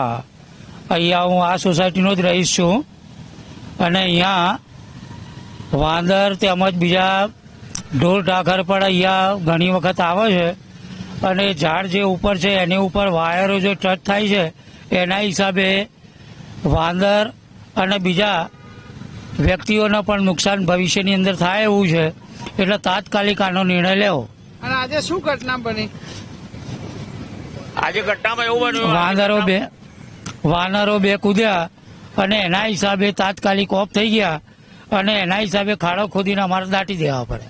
હા. અહીંયા હું આ સોસાયટીનો જ રહીશ છું. અને અહીંયા વાંદર તેમજ બીજા ઢોર ઢાખર પણ અહીંયા ઘણી વખત આવે છે. અને ઝાડ જે ઉપર છે એની ઉપર વાયરો જે ટચ થાય છે એના હિસાબે વાંદર અને બીજા વ્યક્તિઓને પણ નુકસાન ભવિષ્યની અંદર થાય એવું છે. એટલે તાત્કાલિક આનો નિર્ણય લેવો. અને આજે શું ઘટના બની? આજે ઘટનામાં એવું બન્યું વાંદરો બે વાનરો બે કૂદ્યા અને એના હિસાબે તાત્કાલિક ઓફ થઈ ગયા અને એના હિસાબે ખાડો ખોદીને અમારે દાટી દેવા પડે.